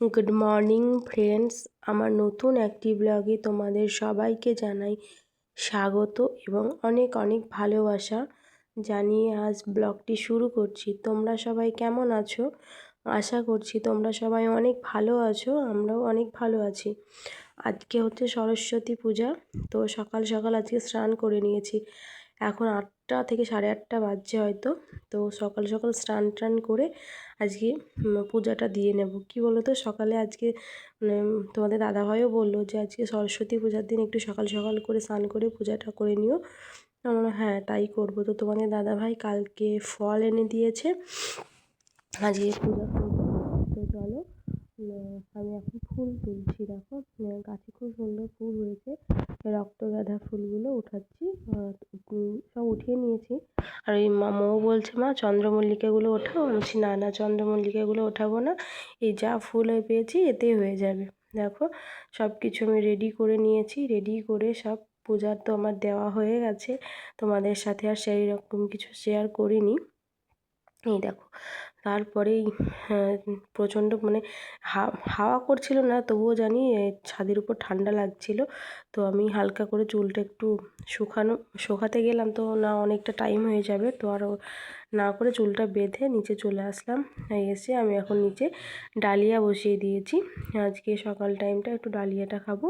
Good morning friends আমার নতুন একটি ব্লগে তোমাদের সবাইকে জানাই স্বাগত এবং অনেক অনেক ভালোবাসা। জানিয়ে আজ ব্লগটি শুরু করছি। তোমরা সবাই কেমন আছো? আশা করছি তোমরা সবাই অনেক ভালো আছো, আমরাও অনেক ভালো আছি। আজকে হচ্ছে সরস্বতী পূজা, তো সকাল সকাল আজকে স্নান করে নিয়েছি। এখন আটটা থেকে সাড়ে আটটা বাজছে হয়তো। তো সকাল সকাল স্নান টান করে আজকে পূজাটা দিয়ে নেব। কি বলো তো সকালে আজকে মানে তোমাদের দাদাভাইও বলল যে, আজকে সরস্বতী পূজার দিন একটু সকাল সকাল করে স্নান করে পূজাটা করে নিও। আমরা হ্যাঁ তাই করব। তো তোমাদের দাদাভাই কালকে ফল এনে দিয়েছে। আজকে পূজা আমি এখন ফুল তুলছি, দেখো গাছে খুব সুন্দর ফুল হয়েছে রক্তগাঁদা ফুলগুলো উঠাচ্ছি সব উঠিয়ে নিয়েছি, আর এই মামাও বলছে, মা, চন্দ্রমল্লিকাগুলো ওঠাও? বলছি, না না, চন্দ্রমল্লিকাগুলো ওঠাবো না, এই যা ফুল হয়ে পেয়েছি, এতেই হয়ে যাবে। দেখো সব কিছু আমি রেডি করে নিয়েছি রেডি করে সব পূজার তো আমার দেওয়া হয়ে গেছে, তোমাদের সাথে আর সেই রকম কিছু শেয়ার করিনি। এই দেখো তারপরেই হ্যাঁ, প্রচণ্ড মানে হা হাওয়া করছিল না তবুও জানি ছাদের উপর ঠান্ডা লাগছিল। তো আমি হালকা করে চুলটা একটু শুকানো শুকাতে গেলাম তো না অনেকটা টাইম হয়ে যাবে তো আর না করে চুলটা বেঁধে নিচে চলে আসলাম। এসে আমি এখন নিচে ডালিয়া বসিয়ে দিয়েছি। আজকে সকাল টাইমটা একটু ডালিয়াটা খাব।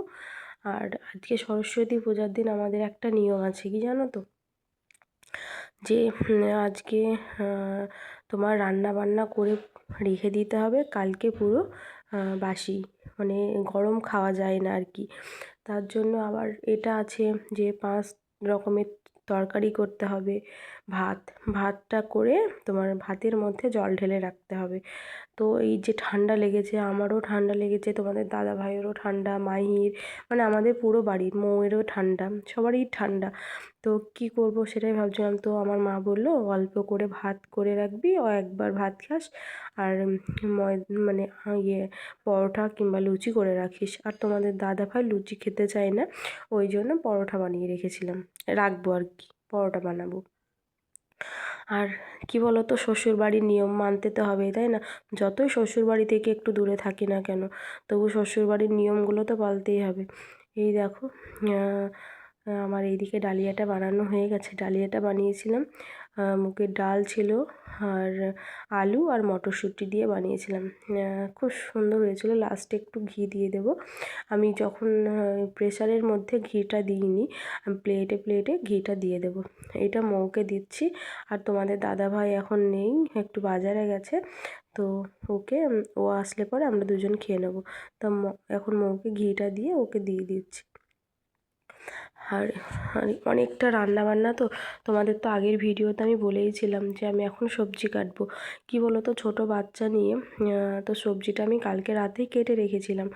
আর আজকে সরস্বতী পূজার দিন আমাদের একটা নিয়ম আছে কি জানো তো? যে আজকে তোমার রান্না বান্না করে রেখে দিতে হবে। কালকে পুরো বাসি। মানে গরম খাওয়া যায় না আর কি। তার জন্য আবার এটা আছে যে পাঁচ রকমের তরকারি করতে হবে। ভাত, ভাতটা করে তোমার ভাতের মধ্যে জল ঢেলে রাখতে হবে। তো এই যে ঠান্ডা লেগেছে, আমারও ঠান্ডা লেগেছে, তোমাদের দাদা ভাইয়েরও ঠান্ডা, মাহির মানে আমাদের পুরো বাড়ির মৌয়েরও ঠান্ডা, সবারই ঠান্ডা। তো কি করব সেটাই ভাবছিলাম। তো আমার মা বলল, অল্প করে ভাত করে রাখবি, ও একবার ভাত খাস আর মানে ইয়ে পরোটা কিংবা লুচি করে রাখিস। আর তোমাদের দাদা ভাই লুচি খেতে চায় না, ওই জন্য পরোটা বানিয়ে রেখেছিলাম। রাখব আর কি, পরোটা বানাবো। আর কি বলো তো শ্বশুরবাড়ির নিয়ম মানতে তো হবেই, তাই না? যতই শ্বশুরবাড়ি থেকে একটু দূরে থাকি না কেন, তবু শ্বশুরবাড়ির নিয়মগুলো তো পালতেই হবে। এই দেখো আমার এইদিকে ডালিয়াটা বানানো হয়ে গেছে। ডালিয়াটা বানিয়েছিলাম। মুগের ডাল ছিল আর আলু আর মটরশুঁটি দিয়ে বানিয়েছিলাম। খুব সুন্দর হয়েছিল। লাস্টে একটু ঘি দিয়ে দেব। আমি যখন প্রেশারের মধ্যে ঘিটা দিইনি প্লেটে প্লেটে ঘিটা দিয়ে দেব। এটা মৌকে দিচ্ছি। আর তোমাদের দাদাভাই এখন নেই, একটু বাজারে গেছে, তো ওকে, ও আসলে পরে আমরা দুজন খেয়ে নেব। তো এখন মৌকে ঘিটা দিয়ে ওকে দিয়ে দিচ্ছি। আর অনেকটা রান্না বান্না তো তোমাদের তো আগের ভিডিওতে আমি বলেইছিলাম যে আমি এখন সবজি কাটবো। কি বলো তো ছোটো বাচ্চা নিয়ে তো সবজিটা আমি কালকে রাতেই কেটে রেখেছিলাম।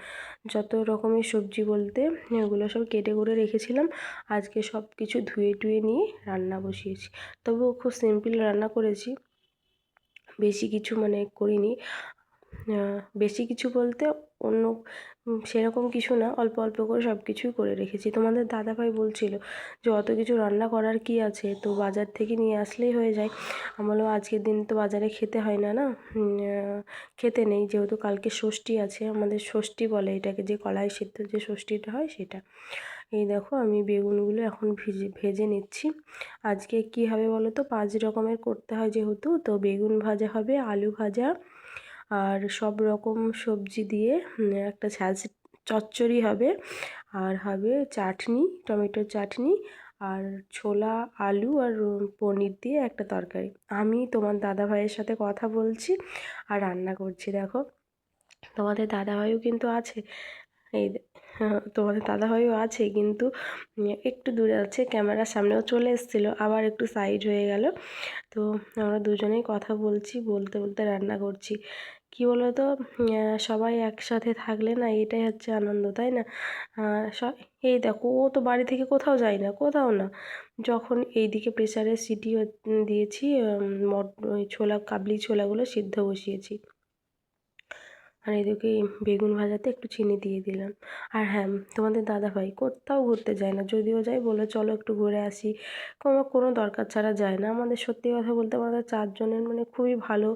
যত রকমের সবজি বলতে ওগুলো সব কেটে করে রেখেছিলাম। আজকে সব কিছু ধুয়ে টুয়ে নিয়ে রান্না বসিয়েছি। তবুও খুব সিম্পল রান্না করেছি। বেশি কিছু মানে করিনি। বেশি কিছু বলতে অন্য সেরকম কিছু না, অল্প অল্প করে সব কিছুই করে রেখেছি। তোমাদের দাদাভাই বলছিল যে, অত কিছু রান্না করার কি আছে? তো বাজার থেকে নিয়ে আসলেই হয়ে যায়। আমরাও আজকের দিন তো বাজারে খেতে হয় না না? খেতে নেই, যেহেতু কালকে ষষ্ঠী আছে, আমাদের ষষ্ঠী বলে এটাকে, যে কলাই সিদ্ধ যে ষষ্ঠীটা হয় সেটা। এই দেখো, আমি বেগুনগুলো এখন ভিজে, ভেজে নিচ্ছি। আজকে কী হবে বলো তো? পাঁচ রকমের করতে হয় যেহেতু, তো বেগুন ভাজা হবে, আলু ভাজা আর সব রকম সবজি দিয়ে একটা ছাঁচ চচ্চড়ি হবে। আর হবে চাটনি, টমেটো চাটনি, আর ছোলা, আলু আর পনির দিয়ে একটা তরকারি। আমি তোমার দাদা ভাইয়ের সাথে কথা বলছি আর রান্না করছি, দেখো। তোমাদের দাদাভাইও কিন্তু আছে। এই তোমাদের দাদাভাইও আছে, কিন্তু একটু দূরে আছে, ক্যামেরার সামনেও চলে এসেছিল, আবার একটু সাইড হয়ে গেল। তো আমরা দুজনেই কথা বলছি, বলতে বলতে রান্না করছি। কী বলো তো সবাই একসাথে থাকলে না এটাই হচ্ছে আনন্দ, তাই না? এই দেখো, ও তো বাড়ি থেকে কোথাও যায় না, কোথাও না। যখন এইদিকে প্রেসারে সিটি দিয়েছি ওই ছোলা, কাবলি ছোলাগুলো সিদ্ধ বসিয়েছি। আর এদিকে বেগুন ভাজাতে একটু চিনি দিয়ে দিলাম। আর হ্যাঁ তোমাদের দাদাভাই কোথাও ঘুরতে যায় না। যদিও যায় বলে, চলো একটু ঘুরে আসি। কোনো কোনো দরকার ছাড়া যায় না। আমাদের সত্যি কথা বলতে আমাদের চারজনের মানে খুবই ভালো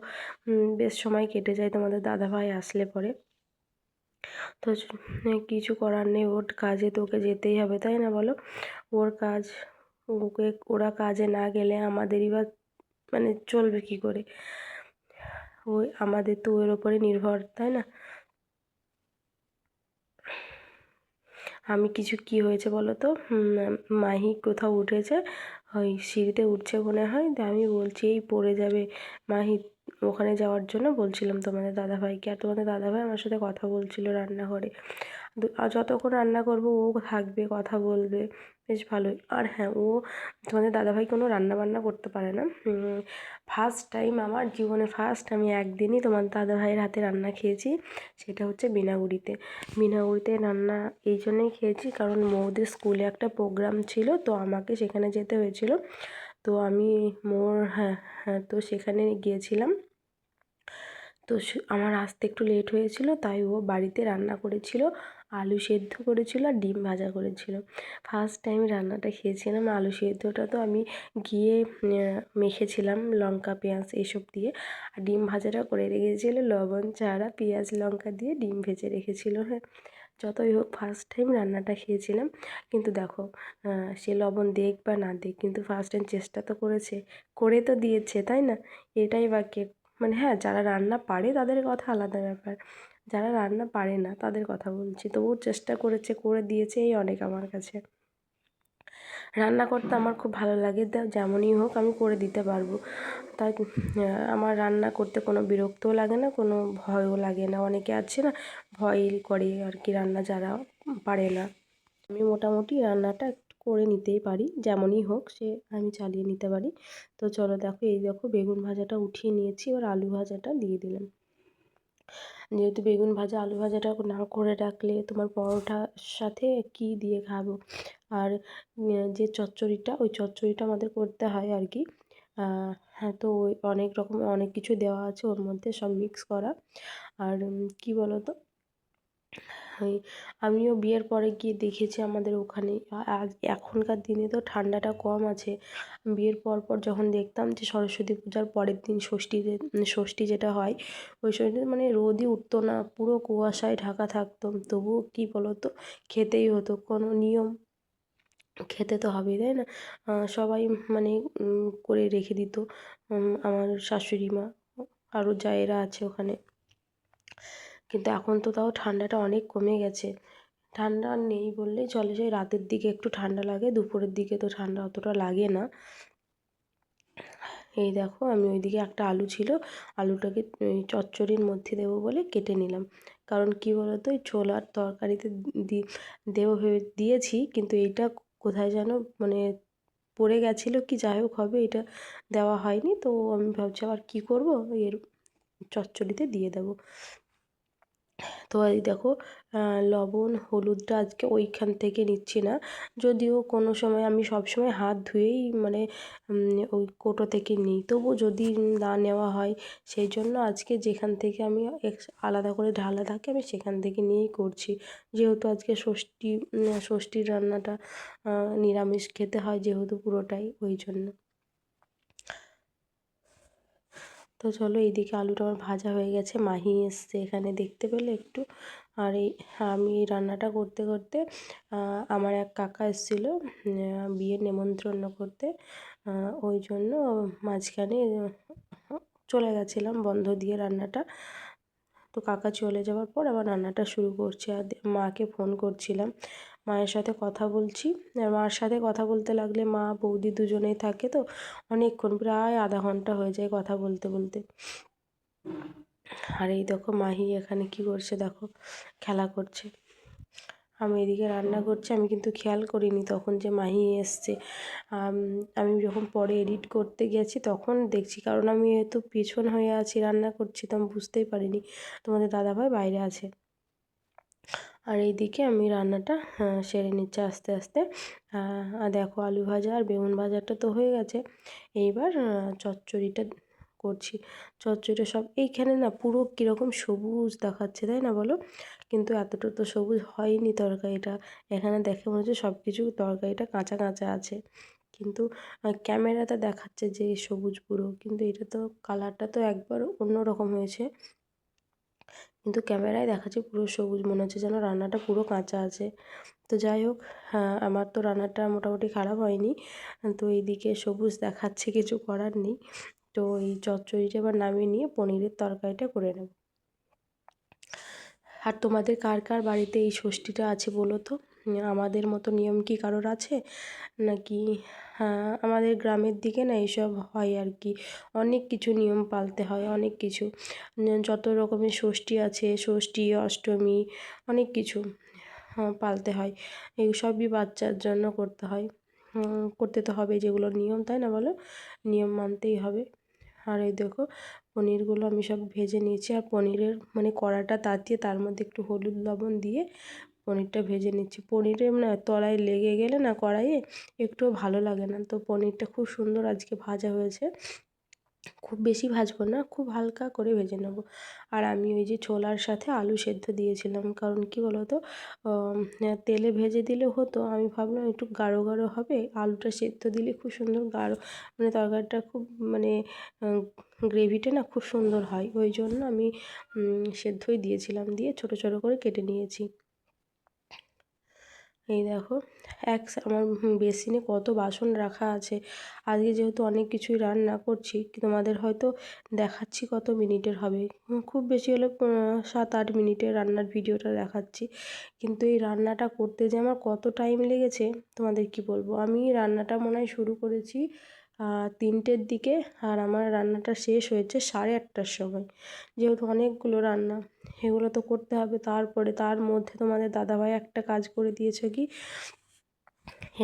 বেশ সময় কেটে যায় তোমাদের দাদাভাই আসলে পরে। তো কিছু করার নেই। ওর কাজে তোকে যেতেই হবে, তাই না বলো? ওর কাজ, ওকে, ওরা কাজে না গেলে আমাদেরই বা মানে চলবে কী করে? ওই আমাদের তো ওর ওপরে নির্ভর, তাই না? আমি কিছু কি হয়েছে বলো তো? মাহি কোথাও উঠেছে, ওই সিঁড়িতে উঠছে মনে হয়, তো আমি বলছি, এই পড়ে যাবে। মাহি ওখানে যাওয়ার জন্য বলছিলাম তোমাদের দাদাভাইকে, আর তোমাদের দাদাভাই আমার সাথে কথা বলছিলো রান্নাঘরে। যতক্ষণ রান্না করব ও থাকবে, কথা বলবে, বেশ ভালোই। আর হ্যাঁ ও তোমাদের দাদাভাই কোনো রান্না বান্না করতে পারে না। ফার্স্ট টাইম আমার জীবনে ফার্স্ট আমি একদিনই তোমার দাদাভাইয়ের হাতে রান্না খেয়েছি, সেটা হচ্ছে বিনাগুড়িতে বিনাগুড়িতে রান্না এই জন্যই খেয়েছি কারণ মৌদের স্কুলে একটা প্রোগ্রাম ছিল, তো আমাকে সেখানে যেতে হয়েছিল। তো আমি মোর হ্যাঁ হ্যাঁ তো সেখানে গিয়েছিলাম। তো আমার আসতে একটু লেট হয়েছিল, তাই ও বাড়িতে রান্না করেছিল, আলু সেদ্ধ করেছিল আর ডিম ভাজা করেছিল। ফার্স্ট টাইম রান্নাটা খেয়েছিলাম আলু সেদ্ধটা তো আমি গিয়ে মেখেছিলাম লঙ্কা, পেঁয়াজ এসব দিয়ে। আর ডিম ভাজাটা করে রেখেছিলো লবণ, চারা, পেঁয়াজ, লঙ্কা দিয়ে ডিম ভেজে রেখেছিল হ্যাঁ। যতই হোক ফার্স্ট টাইম রান্নাটা খেয়েছিলাম, কিন্তু দেখো সে লবণ দেখ বা না দেখ কিন্তু ফার্স্ট টাইম চেষ্টা তো করেছে, করে তো দিয়েছে, তাই না? এটাই বা কে মানে হ্যাঁ যারা রান্না পারে তাদের কথা আলাদা ব্যাপার। যারা রান্না পারে না তাদের কথা বলছি। তবুও চেষ্টা করেছে, করে দিয়েছে এই অনেক আমার কাছে। রান্না করতে আমার খুব ভালো লাগে যেমনই হোক আমি করে দিতে পারব। তাই আমার রান্না করতে কোনো বিরক্তও লাগে না, কোনো ভয়ও লাগে না। অনেকে আছে না, ভয় করে আর কি রান্না যারা পারে না। আমি মোটামুটি রান্নাটা করে নিতেই পারি, যেমনই হোক সে আমি চালিয়ে নিতে পারি। তো চলো দেখো, এই দেখো বেগুন ভাজাটা উঠিয়ে নিয়েছি, এবার আলু ভাজাটা দিয়ে দিলাম। যেহেতু বেগুন ভাজা, আলু ভাজাটা না করে রাখলে তোমার পরোটার সাথে কী দিয়ে খাব? আর যে চচ্চড়িটা, ওই চচ্চড়িটা আমাদের করতে হয় আর কি। হ্যাঁ তো ওই অনেক রকম, অনেক কিছু দেওয়া আছে ওর মধ্যে সব মিক্স করা। আর কী বলো তো ওই আমিও বিয়ের পরে গিয়ে দেখেছি আমাদের ওখানে আজ এখনকার দিনে তো ঠান্ডাটা কম আছে। বিয়ের পর পর যখন দেখতাম যে সরস্বতী পূজার পরের দিন ষষ্ঠীতে ষষ্ঠী যেটা হয়, ওই ষষ্ঠীতে মানে রোদই উঠতো না, পুরো কুয়াশায় ঢাকা থাকতো। তবুও কী বলো তো খেতেই হতো, কোনো নিয়ম খেতে তো হবেই, তাই না? সবাই মানে করে রেখে দিত আমার শাশুড়ি মা আরও জায়েরা আছে ওখানে। কিন্তু এখন তো তাও ঠান্ডাটা অনেক কমে গেছে। ঠান্ডা নেই বললেই চলে যে রাতের দিকে একটু ঠান্ডা লাগে, দুপুরের দিকে তো ঠান্ডা অতটা লাগে না। এই দেখো আমি ওইদিকে একটা আলু ছিল, আলুটাকে চচ্চড়ির মধ্যে দেবো বলে কেটে নিলাম। কারণ কী বলতো ওই ছোলার তরকারিতে দেবো ভেবে দিয়েছি, কিন্তু এইটা কোথায় যেন মানে পড়ে গেছিল, কি যাই হোক হবে, এটা দেওয়া হয়নি। তো আমি ভাবছি আবার কী করব, এর চচ্চড়িতে দিয়ে দেবো। তো এই দেখো লবণ, হলুদটা আজকে ওইখান থেকে নিচ্ছি না। যদিও কোনো সময় আমি সব সময় হাত ধুয়েই মানে ওই কোটো থেকে নিই। তবু যদি না নেওয়া হয়, সেই জন্য আজকে যেখান থেকে আমি আলাদা করে ঢালা থাকে, আমি সেখান থেকে নিয়েই করছি। যেহেতু আজকে ষষ্ঠী ষষ্ঠীর রান্নাটা নিরামিষ খেতে হয় যেহেতু পুরোটাই, ওই জন্য। তো চলো এইদিকে আলুটা আমার ভাজা হয়ে গেছে। মাহি এসছে এখানে দেখতে পেলে একটু। আর এই, আমি রান্নাটা করতে করতে আমার এক কাকা এসেছিল বিয়ের নেমন্ত্রণ করতে। ওই জন্য মাঝখানে চলে গেছিলাম বন্ধ দিয়ে রান্নাটা। তো কাকা চলে যাওয়ার পর আবার রান্নাটা শুরু করছি আর মাকে ফোন করছিলাম। মায়ের সাথে কথা বলছি। মার সাথে কথা বলতে লাগলে মা, বৌদি দুজনেই থাকে তো, অনেকক্ষণ প্রায় আধা ঘণ্টা হয়ে যায় কথা বলতে বলতে। আর এই দেখো মাহি এখানে কি করছে দেখো, খেলা করছে। আমি এদিকে রান্না করছি আমি কিন্তু খেয়াল করিনি তখন যে মাহি এসছে। আমি যখন পরে এডিট করতে গেছি তখন দেখছি কারণ আমি হয়তো পিছন হয়ে আছি রান্না করছি তো আমি বুঝতেই পারিনি। তোমাদের দাদাভাই বাইরে আছে। আর এইদিকে আমি রান্নাটা সেরে নিচ্ছি আস্তে আস্তে। আর দেখো আলু ভাজা আর বেগুন ভাজাটা তো হয়ে গেছে। এইবার চচ্চড়িটা করছি। চচ্চড়িটা সব এইখানে না পুরো কীরকম সবুজ দেখাচ্ছে তাই না বলো? কিন্তু এতটুকু তো সবুজ হয়নি তরকারিটা। এখানে দেখে মনে হচ্ছে সব কিছু তরকারিটা কাঁচা কাঁচা আছে। কিন্তু ক্যামেরাতে দেখাচ্ছে যে সবুজ পুরো। কিন্তু এটা তো কালারটা তো একবার অন্য রকম হয়েছে। কিন্তু ক্যামেরায় দেখাচ্ছে পুরো সবুজ। মনে হচ্ছে যেন রান্নাটা পুরো কাঁচা আছে। তো যাই হোক হ্যাঁ আমার তো রান্নাটা মোটামুটি খারাপ হয়নি। তো এইদিকে সবুজ দেখাচ্ছে, কিছু করার নেই। তো এই চচ্চড়িটা এবার নামিয়ে নিয়ে পনিরের তরকারিটা করে নেব। আর তোমাদের কার কার বাড়িতে এই ষষ্ঠীটা আছে বলো তো? আমাদের মতো নিয়ম কি কারোর আছে? নাকি হ্যাঁ আমাদের গ্রামের দিকে না এইসব হয় আর কি। অনেক কিছু নিয়ম পালতে হয়, অনেক কিছু। যত রকমের ষষ্ঠী আছে, ষষ্ঠী, অষ্টমী, অনেক কিছু পালতে হয়। এই সবই বাচ্চার জন্য করতে হয়। করতে তো হবে যেগুলো নিয়ম, তাই না বলো? নিয়ম মানতেই হবে। আর এই দেখো পনিরগুলো আমি সব ভেজে নিয়েছি আর পনিরের মানে কড়াটা তাতিয়ে তার মধ্যে একটু হলুদ লবণ দিয়ে পনিরটা ভেজে নিচ্ছি। পনিরের না তলায় লেগে গেলে না কড়াইয়ে একটুও ভালো লাগে না। তো পনিরটা খুব সুন্দর আজকে ভাজা হয়েছে। খুব বেশি ভাজবো না, খুব হালকা করে ভেজে নেব। আর আমি ওই যে ছোলার সাথে আলু সেদ্ধ দিয়েছিলাম, কারণ কি বলো তো তেলে ভেজে দিলে হতো, আমি ভাবলাম একটু গাঢ় গাঢ় হবে। আলুটা সেদ্ধ দিলে খুব সুন্দর গাঢ় মানে তরকারিটা খুব মানে গ্রেভিটা না খুব সুন্দর হয়। ওই জন্য আমি সেদ্ধই দিয়েছিলাম দিয়ে ছোটো ছোটো করে কেটে নিয়েছি। এই দেখো, এক আমার বেসিনে কত বাসন রাখা আছে। আজকে যেহেতু অনেক কিছুই রান্না করছি, তোমাদের হয়তো দেখাচ্ছি কত মিনিটের হবে। খুব বেশি হলে সাত আট মিনিটের রান্নার ভিডিওটা দেখাচ্ছি। কিন্তু এই রান্নাটা করতে যে আমার কত টাইম লেগেছে, তোমাদের কি বলব? আমি রান্নাটা মনে হয় শুরু করেছি তিনটের দিকে আর আমার রান্নাটা শেষ হয়েছে সাড়ে আটটার সময়। যেহেতু অনেকগুলো রান্না, এগুলো তো করতে হবে। তারপরে তার মধ্যে তোমাদের দাদাভাই একটা কাজ করে দিয়েছে কি,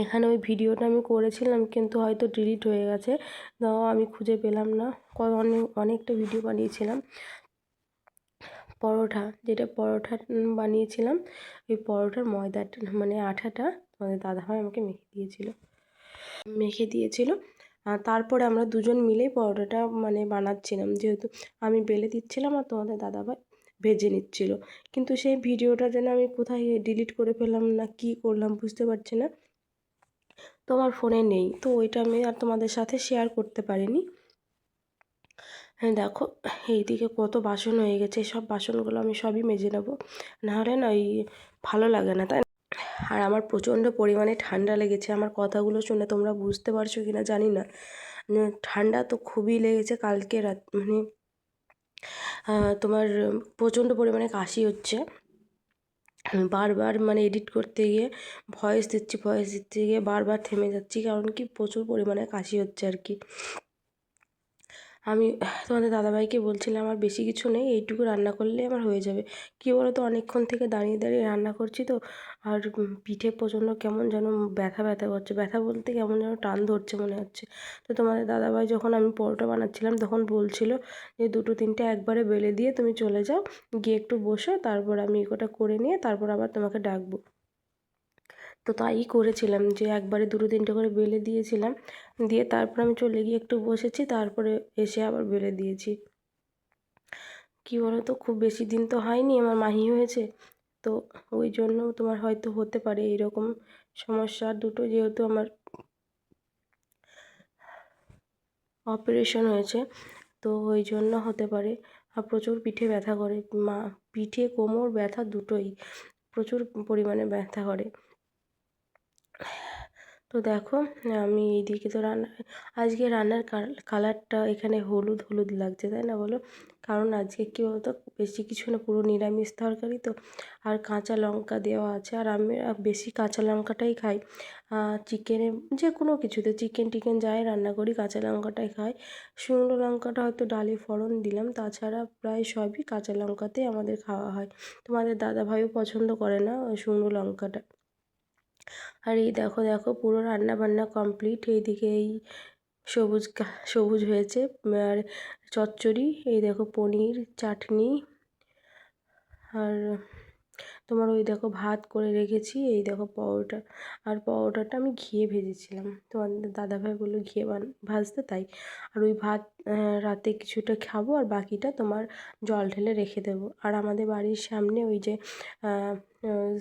এখানে ওই ভিডিওটা আমি করেছিলাম কিন্তু হয়তো ডিলিট হয়ে গেছে। তাও আমি খুঁজে পেলাম না। অনেক, অনেকটা ভিডিও বানিয়েছিলাম। পরোটা যেটা পরোটা বানিয়েছিলাম, ওই পরোটার ময়দাটা মানে আঠাটা তোমাদের দাদাভাই আমাকে মেখে দিয়েছিল। মেখে দিয়েছিল। তারপরে আমরা দুজন মিলেই পরোটাটা মানে বানাচ্ছিলাম। যেহেতু আমি বেলে দিচ্ছিলাম আর তোমাদের দাদাভাই ভেজে নিচ্ছিল। কিন্তু সেই ভিডিওটা যেন আমি কোথায় ডিলিট করে ফেললাম না কি করলাম বুঝতে পারছি না। তোমার ফোনে নেই, তো ওইটা আমি আর তোমাদের সাথে শেয়ার করতে পারিনি। হ্যাঁ দেখো, এইদিকে কত বাসন হয়ে গেছে। সব বাসনগুলো আমি সবই মেজে নেব। নাহলে না ওই ভালো লাগে না, তাই আর আমার প্রচণ্ড পরিমাণে ঠান্ডা লেগেছে। আমার কথাগুলো শুনে তোমরা বুঝতে পারছ কি না জানি না। ঠান্ডা তো খুবই লেগেছে কালকে রাত মানে তোমার প্রচণ্ড পরিমাণে কাশি হচ্ছে। বারবার মানে এডিট করতে গিয়ে ভয়েস দিচ্ছি, ভয়েস দিতে গিয়ে বারবার থেমে যাচ্ছি, কারণ কি প্রচুর পরিমাণে কাশি হচ্ছে আর কি। আমি, তোমাদের দাদাভাইকে বলছিলাম, আর বেশি কিছু নেই, এইটুকু রান্না করলে আমার হয়ে যাবে। কী বলো তো অনেকক্ষণ থেকে দাঁড়িয়ে দাঁড়িয়ে রান্না করছি তো, আর পিঠে প্রচণ্ড কেমন যেন ব্যথা ব্যথা করছে। ব্যথা বলতে কেমন যেন টান ধরছে মনে হচ্ছে। তো তোমাদের দাদাভাই যখন আমি পরোটা বানাচ্ছিলাম, তখন বলছিল যে, দুটো তিনটে একবারে বেলে দিয়ে তুমি চলে যাও, গিয়ে একটু বসো, তারপর আমি এগোটা করে নিয়ে, তারপর আবার তোমাকে ডাকবো। তো তাই করেছিলাম যে একবারে দুটো তিনটে করে বেলে দিয়েছিলাম। দিয়ে তারপর আমি চলে গিয়ে একটু বসেছি, তারপরে এসে আবার বেলে দিয়েছি। কী বলো তো খুব বেশি দিন তো হয়নি, আমার মাহি হয়েছে। তো ওই জন্য তোমার হয়তো হতে পারে এরকম সমস্যা। দুটো যেহেতু আমার অপারেশন হয়েছে, তো ওই জন্য হতে পারে। আর প্রচুর পিঠে ব্যথা করে। মা, পিঠে কোমর ব্যথা দুটোই। প্রচুর পরিমাণে ব্যথা করে। তো দেখো, আমি এইদিকে তো রান্না, আজকে রান্নার কালারটা এখানে হলুদ হলুদ লাগছে, তাই না বলো? কারণ আজকে কী বলতো, বেশি কিছু না, পুরো নিরামিষ তরকারি তো, আর কাঁচা লঙ্কা দেওয়া আছে, আর আমি বেশি কাঁচা লঙ্কাটাই খাই। চিকেনে যে কোনো কিছুতে, চিকেন টিকেন যাই রান্না করি, কাঁচা লঙ্কাটাই খাই। শুকনো লঙ্কাটা হয়তো ডালে ফোড়ন দিলাম, তাছাড়া প্রায় সবই কাঁচা লঙ্কাতেই আমাদের খাওয়া হয়। তোমাদের দাদাভাইও পছন্দ করে না, শুকনো লঙ্কাটা? আর এই দেখো দেখো, পুরো রান্না বান্না কমপ্লিট এইদিকে এই সবুজ সবুজ হয়েছে। আর চচ্চড়ি, এই দেখো, পনির, চাটনি। আর তোমার ওই দেখো ভাত করে রেখেছি, এই দেখো পরোটা। আর পরোটাটা আমি ঘিয়ে ভেজেছিলাম। তোমাদের দাদাভাই বলল ঘিয়ে ভাজতে তাই। আর ওই ভাত রাতে কিছুটা খাব আর বাকিটা তোমার জল ঢেলে রেখে দেবো। আর আমাদের বাড়ির সামনে ওই যে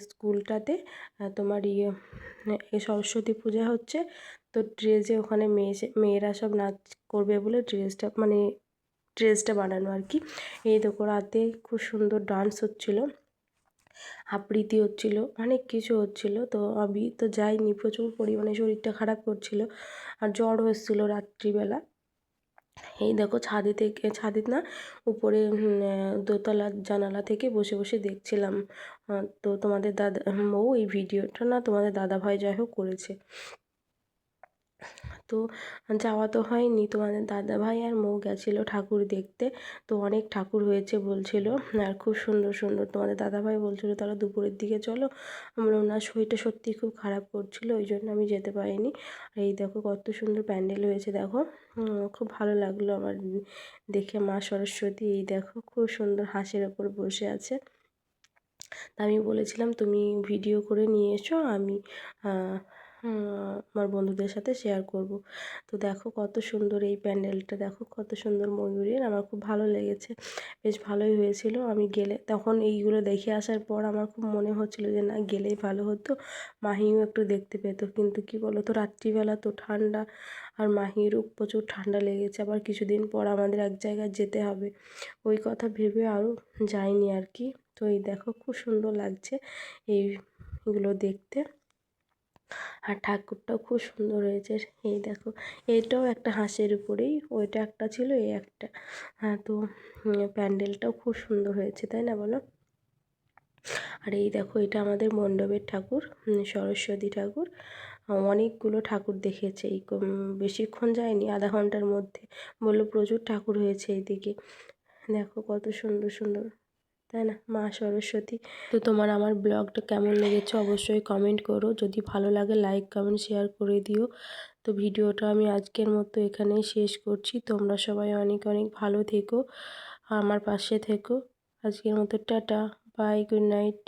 স্কুলটাতে তোমার ইয়ে সরস্বতী পূজা হচ্ছে, তো ড্রেসে ওখানে মেয়ে মেয়েরা সব নাচ করবে বলে ড্রেসটা মানে ড্রেসটা বানানো আর কি। এই দেখো রাতে খুব সুন্দর ডান্স হচ্ছিল। আবৃত্তি হচ্ছিল, অনেক কিছু হচ্ছিল। তো আমি তো যাইনি, প্রচুর পরিমাণে শরীরটা খারাপ করছিল আর জ্বরও এসেছিল রাত্রিবেলা। এই দেখো ছাদে থেকে, ছাদে না উপরে দোতলা জানালা থেকে বসে বসে দেখছিলাম। তো তোমাদের দাদা বউ এই ভিডিওটা না তোমাদের দাদাভাই যাই হোক করেছে। তো যাওয়া তো হয়নি। তোমাদের দাদাভাই আর মৌ গেছিল ঠাকুর দেখতে। তো অনেক ঠাকুর হয়েছে বলছিল। আর খুব সুন্দর সুন্দর। তোমাদের দাদাভাই বলছিলো তারা দুপুরের দিকে চলো। আমরা ওনার শরীরটা সত্যি খুব খারাপ করছিল, ওই জন্য আমি যেতে পারিনি। আর এই দেখো কত সুন্দর প্যান্ডেল হয়েছে, দেখো। খুব ভালো লাগল আমার দেখে মা সরস্বতী, এই দেখো খুব সুন্দর হাঁসের ওপর বসে আছে। তা আমি বলেছিলাম, তুমি ভিডিও করে নিয়ে এসো, আমি আমার বন্ধুদের সাথে শেয়ার করব। তো দেখো কত সুন্দর এই প্যান্ডেলটা, দেখো কত সুন্দর ময়ূরের, আমার খুব ভালো লেগেছে। বেশ ভালোই হয়েছিল, আমি গেলে, তখন এইগুলো দেখে আসার পর আমার খুব মনে হচ্ছিল যে না, গেলেই ভালো হতো। মাহিও একটু দেখতে পেত, কিন্তু কি বলো তো রাত্রিবেলা তো ঠান্ডা, আর মাহিরও প্রচুর ঠান্ডা লেগেছে। আবার কিছুদিন পর আমাদের এক জায়গায় যেতে হবে। ওই কথা ভেবে আরও যাইনি আর কি। তো এই দেখো, খুব সুন্দর লাগছে এইগুলো দেখতে। আর ঠাকুরটাও খুব সুন্দর হয়েছে। এই দেখো, এটাও একটা হাঁসের উপরেই, ওইটা একটা ছিল, এই একটা। হ্যাঁ তো প্যান্ডেলটাও খুব সুন্দর হয়েছে, তাই না বলো? আর এই দেখো, এটা আমাদের মণ্ডপের ঠাকুর সরস্বতী ঠাকুর। অনেকগুলো ঠাকুর দেখেছে, এই বেশিক্ষণ যায়নি, আধা ঘণ্টার মধ্যে। বলল, প্রচুর ঠাকুর হয়েছে এইদিকে। দেখো, কত সুন্দর সুন্দর। তাই না? মা সরস্বতী। তো তোমার আমার ব্লগটা কেমন লেগেছে অবশ্যই কমেন্ট করো। যদি ভালো লাগে লাইক কমেন্ট শেয়ার করে দিও। তো ভিডিওটা আমি আজকের মতো এখানেই শেষ করছি। তোমরা সবাই অনেক অনেক ভালো থেকো। আমার পাশে থেকো। আজকের মতো টাটা। Bye good night